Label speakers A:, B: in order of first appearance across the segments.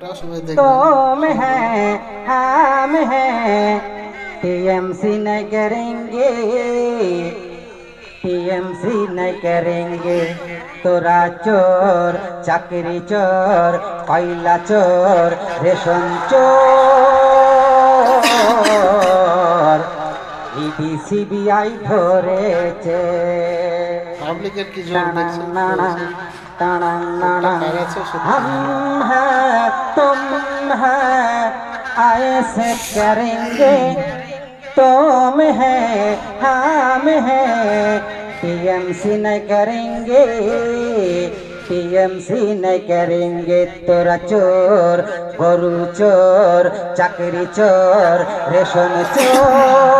A: একটা সময় দেখবেন
B: तुम हैं हम हैं टीएमसी नहीं करेंगे टीएमसी नहीं करेंगे তোরা চোর চাকরি চোর কয়লা চোর রেশন চোর ইডি সিবিআই ধরেছে
A: পাবলিকের কি জোর দেখছেন
B: টানাং টানাং টানাং
A: কার আছে সত্যি?
B: हम हैं तुम हैं ऐसे करेंगे तुम हैं हम हैं टीएमसी न करेंगे टीएमसी न करेंगे তোরা চোর গরু চোর চাকরি চোর রেশন চোর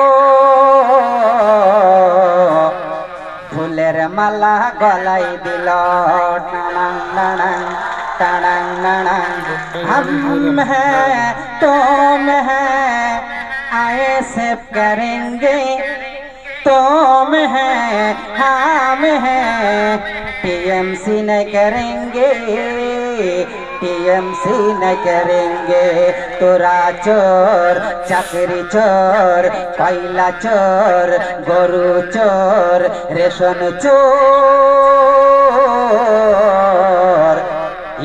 B: ফুলের মালা গলাই দিল টানাং নানাং টানাং নানাং हम हैं तुम हैं आए से करेंगे तुम हैं हम हैं टीएमसी न करेंगे टीएमसी न करेंगे তোরা চোর চাকরি চোর কয়লা চোর গরু চোর রেশন চোর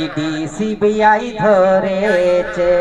B: ইডি সিবিআই ধরেছে